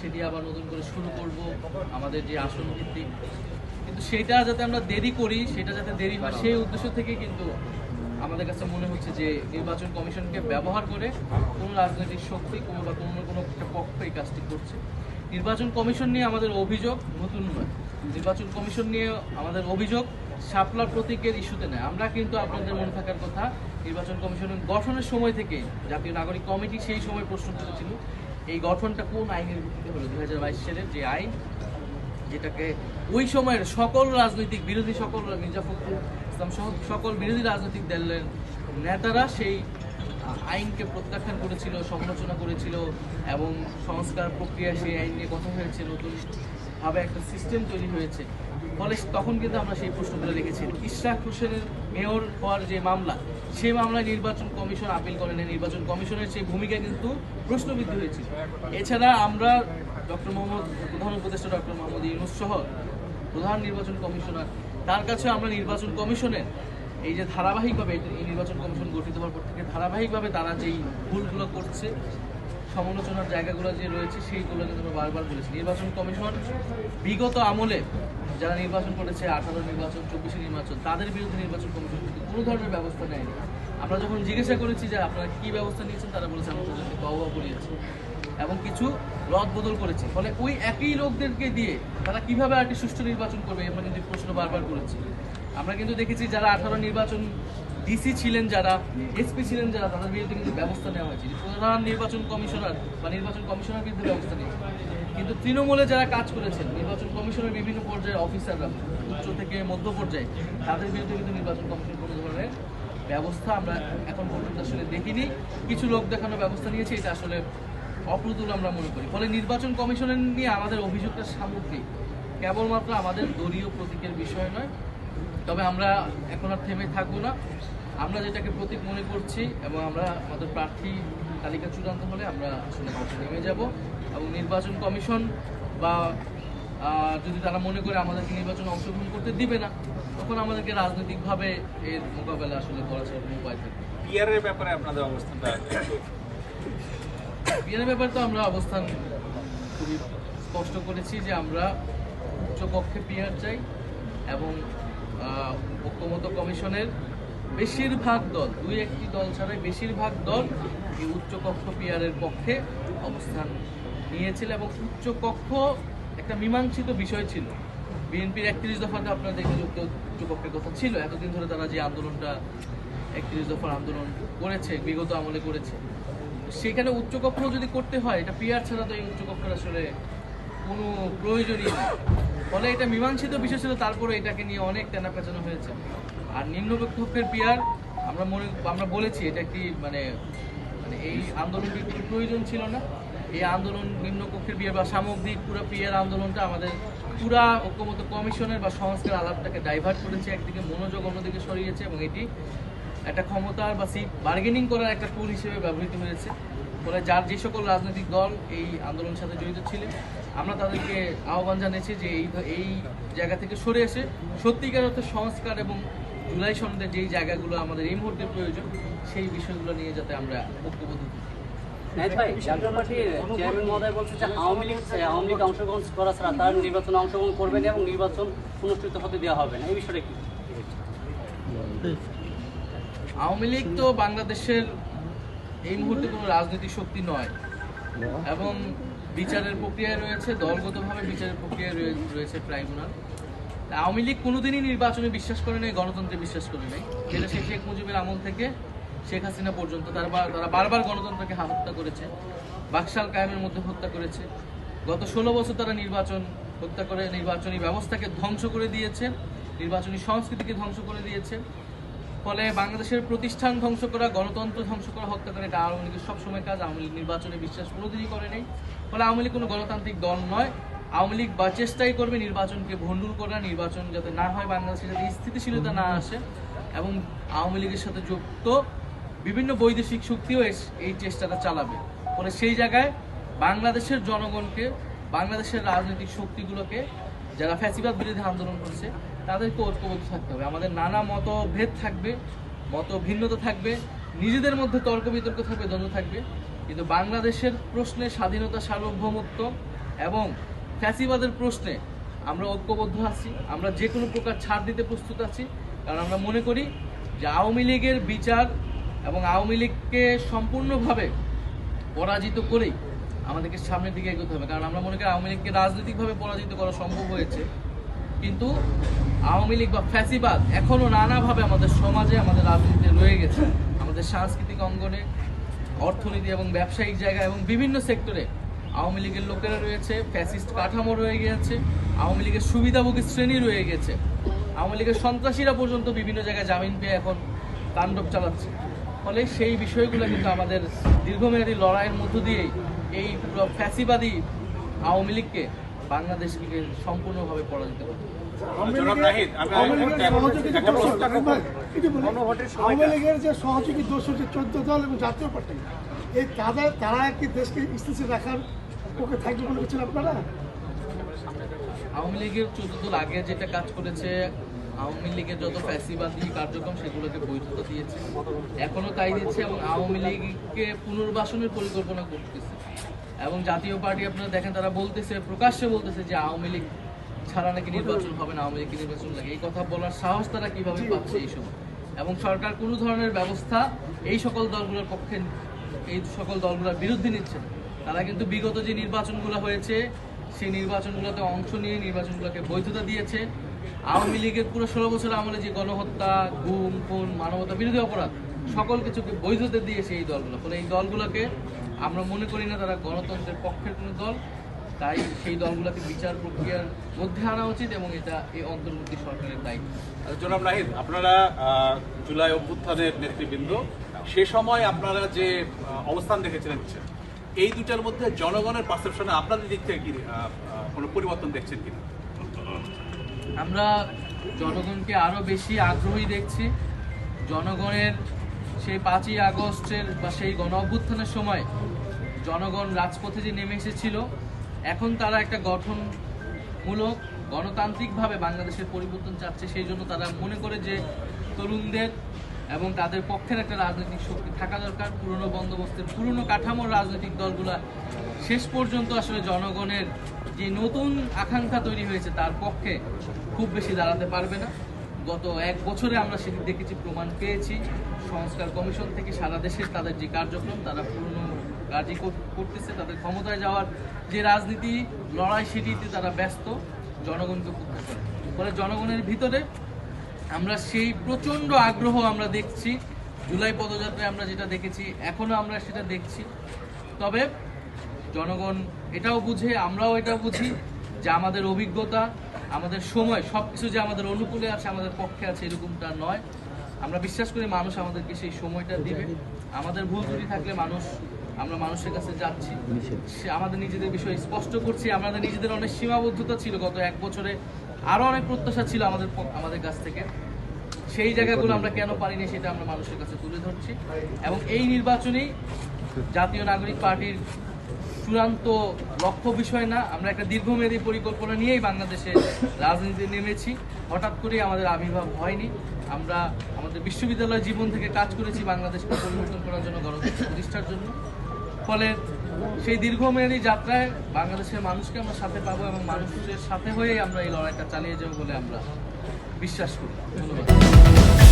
সেটি আবার নতুন করে শুরু করব, আমাদের যে আসন ভিত্তিক। কিন্তু সেটা যাতে আমরা দেরি করি, সেটা যাতে দেরি হয়, সেই উদ্দেশ্য থেকে কিন্তু আমাদের কাছে মনে হচ্ছে যে নির্বাচন কমিশনকে ব্যবহার করে কোনো রাজনৈতিক শক্তি কোনো বা কোনো কোনো একটা পক্ষ এই কাজটি করছে। নির্বাচন কমিশন নিয়ে আমাদের অভিযোগ নতুন নয়। নির্বাচন কমিশন নিয়ে আমাদের অভিযোগ শাপলার প্রতীকের ইস্যুতে নেয়। আমরা কিন্তু আপনাদের মনে থাকার কথা, নির্বাচন কমিশনের গঠনের সময় থেকে জাতীয় নাগরিক কমিটি সেই সময় প্রশ্ন করেছিল এই গঠনটা কোন আইনের ভিত্তিতে হলো? দুই হাজার বাইশ সালের যে আইন, যেটাকে ওই সময়ের সকল রাজনৈতিক বিরোধী, সকল মির্জা ফখরুল ইসলাম সহ সকল বিরোধী রাজনৈতিক দলের নেতারা সেই আইনকে প্রত্যাখ্যান করেছিল, সমালোচনা করেছিল এবং সংস্কার প্রক্রিয়া সেই আইন নিয়ে কথা হয়েছে। নতুন ভাবে একটা সিস্টেম তৈরি হয়েছে। ফলে তখন কিন্তু আমরা সেই প্রশ্নগুলো রেখেছি ইশরাক হোসেনের মেয়র হওয়ার যে মামলা, সেই মামলায় নির্বাচন কমিশন আপিল করেন। নির্বাচন কমিশনের সেই ভূমিকা কিন্তু প্রশ্নবিদ্ধ হয়েছিল। এছাড়া আমরা ডক্টর মোহাম্মদ, প্রধান উপদেষ্টা ডক্টর মোহাম্মদ ইউনুস সহ প্রধান নির্বাচন কমিশনার, তার কাছে আমরা নির্বাচন কমিশনের এই যে ধারাবাহিকভাবে এই নির্বাচন কমিশন গঠিত হওয়ার পর থেকে ধারাবাহিকভাবে তারা যেই ভুলগুলো করছে সমালোচনার জায়গাগুলো যে রয়েছে, সেইগুলো কিন্তু আমরা বারবার বলেছি। নির্বাচন কমিশন বিগত আমলে যারা নির্বাচন করেছে, আঠারো নির্বাচন, চব্বিশে নির্বাচন, তাদের বিরুদ্ধে নির্বাচন কমিশন কিন্তু কোনো ধরনের ব্যবস্থা নেয়নি। আমরা যখন জিজ্ঞাসা করেছি যে আপনারা কী ব্যবস্থা নিয়েছেন, তারা বলেছে আমরা তাদেরকে বাবা করিয়েছি এবং কিছু রদ বদল করেছে। ফলে ওই একই লোকদেরকে দিয়ে তারা কীভাবে আর একটি সুষ্ঠু নির্বাচন করবে, আমরা কিন্তু প্রশ্ন বারবার করেছি। আমরা কিন্তু দেখেছি যারা আঠারো নির্বাচন ডিসি ছিলেন যারা এসপি ছিলেন যারা, তাদের বিরুদ্ধে কিন্তু ব্যবস্থা নেওয়া হয়েছে। প্রধান নির্বাচন কমিশনার বা নির্বাচন কমিশনার বিরুদ্ধে ব্যবস্থা নিয়েছে। কিন্তু তৃণমূলে যারা কাজ করেছেন, নির্বাচন কমিশনের বিভিন্ন পর্যায়ের অফিসাররা, উচ্চ থেকে মধ্য পর্যায়ে, তাদের বিরুদ্ধে কিন্তু নির্বাচন কমিশন কোনো ধরনের ব্যবস্থা আমরা এখন পর্যন্ত আসলে দেখিনি। কিছু লোক দেখানো ব্যবস্থা নিয়েছে, এটা আসলে অপ্রতুল আমরা মনে করি। ফলে নির্বাচন কমিশনের নিয়ে আমাদের অভিযোগটা সামগ্রিক। কেবলমাত্র আমাদের দলীয় প্রতীকের বিষয় নয়। তবে আমরা এখন আর থেমে থাকব না। আমরা যেটাকে প্রতীক মনে করছি এবং আমরা আমাদের প্রার্থী তালিকা চূড়ান্ত হলে আমরা আসলে মাঠে নেমে যাব এবং নির্বাচন কমিশন বা যদি তারা মনে করে আমাদেরকে নির্বাচনে অংশগ্রহণ করতে দিবে না তখন আমাদেরকে রাজনৈতিকভাবে এর মোকাবেলা আসলে করা কোনো উপায় থাকবে। পিয়ারের ব্যাপারে আপনাদের অবস্থানটা একটু বিয়ের ব্যাপারে তো আমরা অবস্থান খুবই স্পষ্ট করেছি যে আমরা উচ্চকক্ষে পিয়ার চাই এবং ঐক্যমত কমিশনের বেশিরভাগ দল, দুই একটি দল ছাড়াই বেশিরভাগ দল এই উচ্চকক্ষ পিয়ারের পক্ষে অবস্থান নিয়েছিল এবং উচ্চকক্ষ একটা মীমাংসিত বিষয় ছিল। বিএনপির একত্রিশ দফাতে আপনারা উচ্চ উচ্চকক্ষের কথা ছিল। এতদিন ধরে তারা যে আন্দোলনটা, একত্রিশ দফার আন্দোলন করেছে, বিগত আমলে করেছে। সেখানে উচ্চকক্ষ যদি করতে হয়, এটা পিয়ার ছাড়া তো এই উচ্চকক্ষের আসলে কোনো প্রয়োজনই নেই। ফলে এটা মীমাংসিত বিষয় ছিল, তারপরে এটাকে নিয়ে অনেক তেনা পেঁচানো হয়েছে। আর নিম্নকক্ষের পিয়ার, আমরা মনে, আমরা বলেছি এটা একটি মানে মানে এই আন্দোলনটির কোনো প্রয়োজন ছিল না। এই আন্দোলন নিম্নকক্ষের বিয়ার বা সামগ্রিক পুরো পিয়ার আন্দোলনটা আমাদের পুরা ঐক্যমত কমিশনের বা সংস্কার আলাপটাকে ডাইভার্ট করেছে, একদিকে মনোযোগ অন্যদিকে সরিয়েছে এবং এটি একটা ক্ষমতার বা সিট বার্গেনিং করার একটা টুল হিসেবে ব্যবহৃত হয়েছে। ফলে যার যে সকল রাজনৈতিক দল এই আন্দোলনের সাথে জড়িত ছিলেন আমরা তাদেরকে আহ্বান জানিয়েছি যে এই এই জায়গা থেকে সরে এসে সত্যিকার অর্থে সংস্কার এবং জুলাই সনদের যেই জায়গাগুলো আমাদের এই মুহূর্তে প্রয়োজন সেই বিষয়গুলো নিয়ে যাতে আমরা ঐক্যবদ্ধ অংশগ্রহণ করা ছাড়া তার নির্বাচনে অংশগ্রহণ করবে না এবং নির্বাচন অনুষ্ঠিত হতে দেওয়া হবে না। এই বিষয়টা কি? আওয়ামী লীগ তো বাংলাদেশের এই মুহূর্তে কোনো রাজনৈতিক শক্তি নয়। এবং বিচারের প্রক্রিয়ায় রয়েছে, দলগতভাবে বিচারের প্রক্রিয়ায় রয়েছে ট্রাইব্যুনাল। আওয়ামী লীগ কোনোদিনই নির্বাচনে বিশ্বাস করে নাই, গণতন্ত্রে বিশ্বাস করে নাই। যেটা সে শেখ মুজিবের আমল থেকে শেখ হাসিনা পর্যন্ত তারা তারা বারবার গণতন্ত্রকে হত্যা করেছে, বাকশাল কায়েমের মধ্যে হত্যা করেছে। গত ষোলো বছর তারা নির্বাচন হত্যা করে, নির্বাচনী ব্যবস্থাকে ধ্বংস করে দিয়েছে, নির্বাচনী সংস্কৃতিকে ধ্বংস করে দিয়েছে। ফলে বাংলাদেশের প্রতিষ্ঠান ধ্বংস করা, গণতন্ত্র ধ্বংস করা, হত্যা করা এটা আওয়ামী লীগের সবসময় কাজ। আওয়ামী লীগ নির্বাচনে বিশ্বাস কোনোদিনই করে নেই। ফলে আওয়ামী লীগ কোনো গণতান্ত্রিক দল নয়। আওয়ামী লীগ বা চেষ্টাই করবে নির্বাচনকে ভণ্ডুল করা, নির্বাচন যাতে না হয়, বাংলাদেশে যাতে স্থিতিশীলতা না আসে এবং আওয়ামী লীগের সাথে যুক্ত বিভিন্ন বৈদেশিক শক্তিও এই চেষ্টাটা চালাবে। ফলে সেই জায়গায় বাংলাদেশের জনগণকে, বাংলাদেশের রাজনৈতিক শক্তিগুলোকে, যারা ফ্যাসিবাদ বিরোধী আন্দোলন করছে তাদেরকে ঐক্যবদ্ধ থাকতে হবে। আমাদের নানা মতভেদ থাকবে মত ভিন্নতা থাকবে, নিজেদের মধ্যে তর্ক বিতর্ক থাকবে, দ্বন্দ্ব থাকবে। কিন্তু বাংলাদেশের প্রশ্নে স্বাধীনতা সার্বভৌমত্ব এবং ফ্যাসিবাদের প্রশ্নে আমরা ঐক্যবদ্ধ আছি, আমরা যে কোনো প্রকার ছাড় দিতে প্রস্তুত আছি। কারণ আমরা মনে করি যে আওয়ামী লীগের বিচার এবং আওয়ামী লীগকে সম্পূর্ণভাবে পরাজিত করেই আমাদেরকে সামনের দিকে এগোতে হবে। কারণ আমরা মনে করি আওয়ামী লীগকে রাজনৈতিকভাবে পরাজিত করা সম্ভব হয়েছে। কিন্তু আওয়ামী লীগ বা ফ্যাসিবাদ এখনও নানাভাবে আমাদের সমাজে, আমাদের রাজনীতিতে রয়ে গেছে। আমাদের সাংস্কৃতিক অঙ্গনে, অর্থনীতি এবং ব্যবসায়িক জায়গা এবং বিভিন্ন সেক্টরে আওয়ামী লীগের লোকেরা রয়েছে, ফ্যাসিস্ট কাঠামো রয়ে গেছে, আওয়ামী লীগের সুবিধাভোগী শ্রেণি রয়ে গেছে। আওয়ামী লীগের সন্ত্রাসীরা পর্যন্ত বিভিন্ন জায়গায় জামিন পেয়ে এখন তাণ্ডব চালাচ্ছে। ফলে সেই বিষয়গুলো কিন্তু আমাদের দীর্ঘমেয়াদী লড়াইয়ের মধ্য দিয়েই এই ফ্যাসিবাদী আওয়ামী লীগকে বাংলাদেশকে সম্পূর্ণভাবে পরাজিত করতে আমি আওয়ামী লীগের সহযোগী যে দোষর যে চোদ্দ দল এবং জাতীয় পার্টি এই তারা কি দেশকে স্থিতিশীল রাখার পক্ষে থাকবে বলে বলছেন আপনারা? আওয়ামী লীগের চোদ্দ দল আগে যেটা কাজ করেছে আওয়ামী লীগের যত ফ্যাসিবাদী কার্যক্রম সেগুলোকে বৈধতা দিয়েছে। এখনও তাই দিচ্ছে এবং আওয়ামী লীগকে পুনর্বাসনের পরিকল্পনা করতেছে। এবং জাতীয় পার্টি আপনারা দেখেন তারা বলতেছে প্রকাশ্যে বলতেছে যে আওয়ামী লীগ ছাড়া নাকি নির্বাচন হবে না আওয়ামী লীগকে নির্বাচন লাগে। এই কথা বলার সাহস তারা কীভাবে পাচ্ছে এই সময়? এবং সরকার কোনো ধরনের ব্যবস্থা এই সকল দলগুলোর পক্ষে এই সকল দলগুলোর বিরুদ্ধে নিচ্ছে তারা কিন্তু বিগত যে নির্বাচনগুলো হয়েছে সেই নির্বাচনগুলোতে অংশ নিয়ে নির্বাচনগুলোকে বৈধতা দিয়েছে। আওয়ামী লীগের পুরো ষোলো বছর আমলে যে গণহত্যা গুম খুন মানবতা বিরোধী অপরাধ সকল কিছুকে বৈধতা দিয়েছে এই দলগুলো। ফলে এই দলগুলোকে আমরা মনে করি না তারা গণতন্ত্রের পক্ষের কোনো দল তাই সেই দলগুলোকে বিচার প্রক্রিয়ার মধ্যে আনা উচিত এবং এটা এই অন্তর্বর্তী সরকারের দায়িত্ব। জনাব নাহিদ আপনারা জুলাই অভ্যুত্থানের নেতৃবৃন্দ সে সময় আপনারা যে অবস্থান দেখেছিলেন এই দুটার মধ্যে জনগণের পারসেপশনে আপনাদের দিক থেকে কি কোনো পরিবর্তন দেখছেন কিনা? আমরা জনগণকে আরও বেশি আগ্রহী দেখছি। জনগণের সেই পাঁচই আগস্টের বা সেই গণ অভ্যুত্থানের সময় জনগণ রাজপথে যে নেমে এসেছিল, এখন তারা একটা গঠনমূলক, গণতান্ত্রিকভাবে বাংলাদেশের পরিবর্তন চাচ্ছে, সেই জন্য তারা মনে করে যে তরুণদের এবং তাদের পক্ষের একটা রাজনৈতিক শক্তি থাকা দরকার। পুরনো বন্দোবস্তের পুরনো কাঠামোর রাজনৈতিক দলগুলা শেষ পর্যন্ত আসলে জনগণের যে নতুন আকাঙ্ক্ষা তৈরি হয়েছে, তার পক্ষে খুব বেশি দাঁড়াতে পারবে না। গত এক বছরে আমরা সেটি দেখেছি, প্রমাণ পেয়েছি। সংস্কার কমিশন থেকে সারা দেশের তাদের যে কার্যক্রম, তারা পুরনো কাজই করতেছে। তাদের ক্ষমতায় যাওয়ার যে রাজনীতি, লড়াই সেটিতে তারা ব্যস্ত। জনগণকে উপেক্ষা করে ফলে জনগণের ভিতরে আমরা সেই প্রচণ্ড আগ্রহ আমরা দেখছি। জুলাই পদযাত্রায় আমরা যেটা দেখেছি এখনও আমরা সেটা দেখছি। তবে জনগণ এটাও বুঝে, আমরাও এটা বুঝি যে আমাদের অভিজ্ঞতা আমাদের সময় সব কিছু যে আমাদের অনুকূলে আছে, আমাদের পক্ষে আছে, এরকমটা নয়। আমরা বিশ্বাস করি মানুষ আমাদেরকে সেই সময়টা দিবে। আমাদের ভুল ত্রুটি থাকলে মানুষ, আমরা মানুষের কাছে যাচ্ছি। সে আমাদের নিজেদের বিষয় স্পষ্ট করছি। আমাদের নিজেদের অনেক সীমাবদ্ধতা ছিল গত এক বছরে। আরও অনেক প্রত্যাশা ছিল আমাদের আমাদের কাছ থেকে। সেই জায়গাগুলো আমরা কেন পারিনি সেটা আমরা মানুষের কাছে তুলে ধরছি। এবং এই নির্বাচনেই জাতীয় নাগরিক পার্টির চূড়ান্ত লক্ষ্য বিষয় না, আমরা একটা দীর্ঘমেয়াদী পরিকল্পনা নিয়েই বাংলাদেশে রাজনীতিতে নেমেছি। হঠাৎ করেই আমাদের আবির্ভাব হয়নি। আমরা আমাদের বিশ্ববিদ্যালয় জীবন থেকে কাজ করেছি বাংলাদেশকে পরিবর্তন করার জন্য, গণতন্ত্র প্রতিষ্ঠার জন্য। ফলে সেই দীর্ঘমেয়াদী যাত্রায় বাংলাদেশের মানুষকে আমরা সাথে পাবো এবং মানুষের সাথে হয়েই আমরা এই লড়াইটা চালিয়ে যাব বলে আমরা বিশ্বাস করি। ধন্যবাদ।